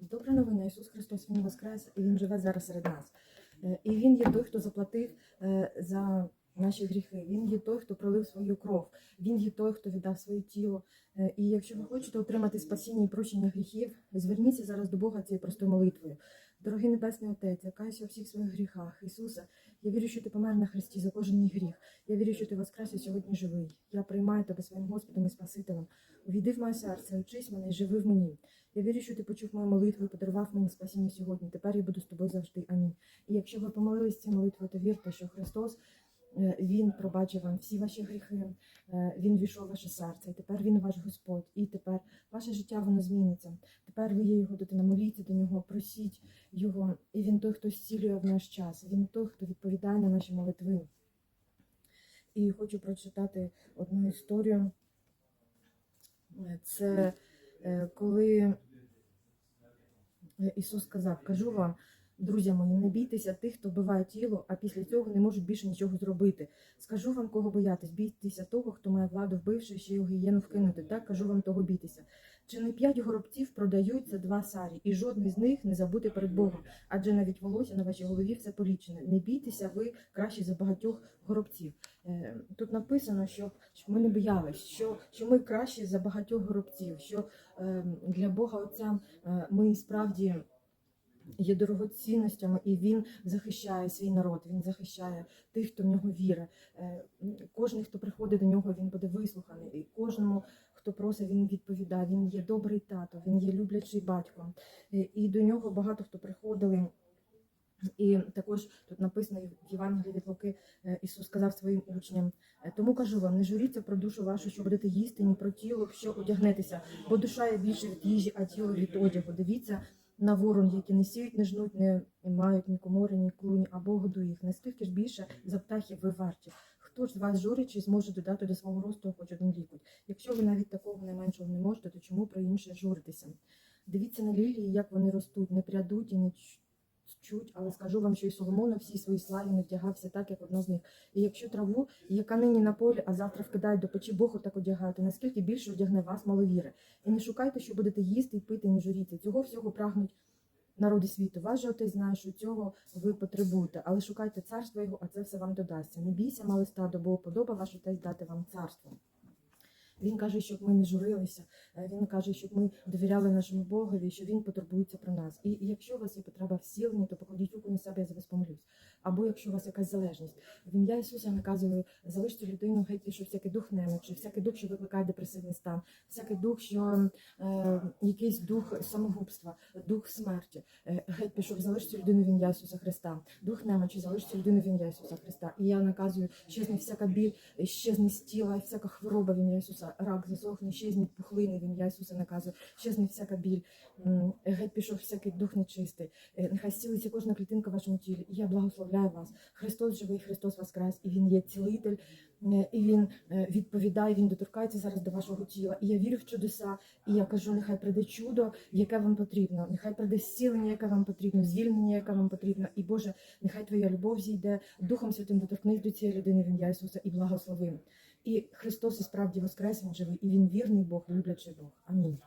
Добра новина, Ісус Христос, Він воскрес, і Він живе зараз серед нас. Е, І Він є той, хто заплатив е, за наші гріхи. Він є той, хто пролив свою кров. Він є той, хто віддав своє тіло. Е, І якщо ви хочете отримати спасіння і прощення гріхів, зверніться зараз до Бога цією простою молитвою. Дорогий Небесний Отець, я каюся у всіх своїх гріхах. Ісусе, я вірю, що ти помер на Христі за кожен мій гріх. Я вірю, що ти воскрес і сьогодні живий. Я приймаю тебе своїм Господом і Спасителем. Увійди в моє серце, очись мене і живи в мені. Я вірю, що ти почув мою молитву і подарував мені спасіння сьогодні. Тепер я буду з тобою завжди. Амінь. І якщо ви помолились цією молитвою, то вірте, що Христос Він пробачив вам всі ваші гріхи, е, Він війшов в ваше серце, і тепер Він ваш Господь. І тепер ваше життя воно зміниться. Тепер ви є його дитина, моліться до нього, просіть його. І він той, хто зцілює в наш час. Він той, хто відповідає на наші молитви. І хочу прочитати одну історію. Е, Це е, коли е, Ісус сказав: кажу вам, друзі мої, не бійтеся тих, хто вбиває тіло, а після цього не можуть більше нічого зробити. Скажу вам, кого боятись, бійтеся того, хто має владу вбивши, ще й у гієну вкинути. Так кажу вам, того бійтеся. Чи не п'ять горобців продають за два сарі, і жодний з них не забути перед Богом, адже навіть волосся на вашій голові все полічене. Не бійтеся ви краще за багатьох горобців. Е, Тут написано, що, ми не боялись, що, що ми краще за багатьох горобців, що е, для Бога Отця е, ми справді є дорогоцінностями, і він захищає свій народ, він захищає тих, хто в нього вірить. Е, Кожен, хто приходить до нього, він буде вислуханий. І кожному, хто просить, він відповідає. Він є добрий тато, він є люблячий батько. Е, І до нього багато хто приходили. І також тут написано в Євангелії від Луки, е, Ісус сказав своїм учням: тому кажу вам, не журіться про душу вашу, що будете їсти, ні про тіло, що одягнетеся, бо душа є більше від їжі, а тіло від одягу. Дивіться на ворон, які не сіють, не жнуть, не мають ні комори, ні клуні, а Бог годує їх. Наскільки ж більше за птахів ви варті? Хто ж з вас журячи зможе додати до свого росту хоч один лікуть? Якщо ви навіть такого найменшого не можете, то чому про інше журитися? Дивіться на лілії, як вони ростуть, не прядуть і не чуть, але скажу вам, що і Соломон у всій своїй славі не вдягався так, як одна з них. І якщо траву, яка нині на полі, а завтра вкидають до печі, Богу так одягає, то наскільки більше одягне вас маловіри. І не шукайте, що будете їсти і пити, не журіться. Цього всього прагнуть народи світу. Ваш же отець знає, що цього ви потребуєте, але шукайте царство його, а це все вам додасться. Не бійся, мале стадо, бо подоба ваш отець дати вам царство. Він каже, щоб ми не журилися. е, Він каже, щоб ми довіряли нашому Богові, що він потурбується про нас. І якщо у вас є потреба в сіленні, то покладіть руку на себе, я за вас помолюсь. Або якщо у вас якась залежність, в ім'я Ісуса я наказую залишити людину геть, що всякий дух немочі, всякий дух, що викликає депресивний стан, всякий дух, що е, якийсь дух самогубства, дух смерті. Е, геть пішов, залишити людину в ім'я Ісуса Христа. Дух немочі, залишити людину в ім'я Ісуса Христа. І я наказую, щезне всяка біль, щезне з тіла, всяка хвороба в ім'я Ісуса, рак засохне, щезне пухлини в ім'я Ісуса наказую, щезне всяка біль. Геть пішов всякий дух нечистий. Е, Нехай зцілиться кожна клітинка в вашому тілі. І я благословляю вас. Христос живий, Христос воскрес, і Він є цілитель, е, і Він е, відповідає, Він доторкається зараз до вашого тіла. І я вірю в чудеса. І я кажу, нехай прийде чудо, яке вам потрібно. Нехай прийде зцілення, яке вам потрібно, звільнення, яке вам потрібно. І Боже, нехай Твоя любов зійде Духом Святим доторкнись до цієї людини в ім'я Ісуса і благослови. І Христос і справді воскрес, Він живий, і Він вірний Бог, люблячий Бог. Амінь.